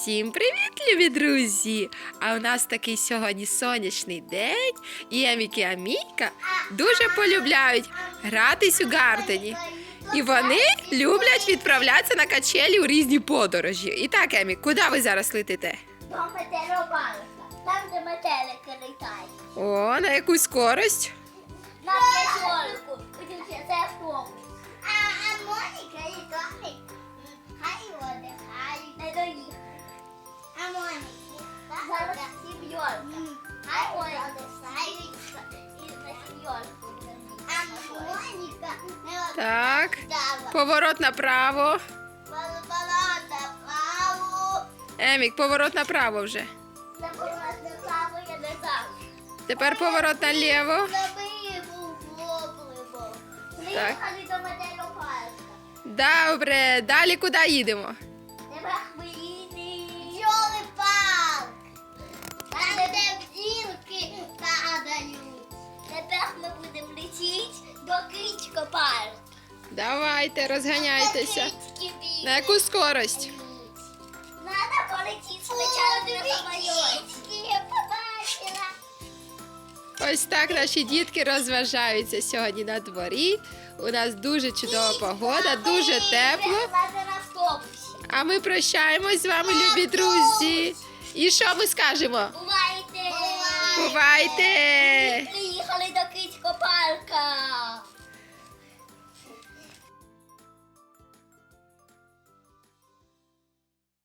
Всім привіт, любі друзі! А у нас такий сьогодні сонячний день, і Емік і Амійка дуже полюбляють гратись у гардені. І вони люблять відправлятися на качелі у різні подорожі. І так, Емік, куди ви зараз летите? До метеоробанка. Там, де метелики літають. О, на яку скорость? На Так. Поворот направо. Балабалата, право. Емік, поворот направо вже. На поворот направо я не знаю. Тепер поворот наліво. Метеопарка. Добре, далі куди їдемо? Тепер ми парк. Там, де бджілки падають. Тепер ми будемо летіти до Кричко парк. Давайте, розганяйтеся. На яку скорость? Надо полетіти спочатку на самоліті. Ось так наші дітки розважаються сьогодні на дворі. У нас дуже чудова погода, дуже тепло. А ми прощаємось з вами, любі друзі. І що ми скажемо? Бувайте! Бувайте! Приїхали до Кицько парка.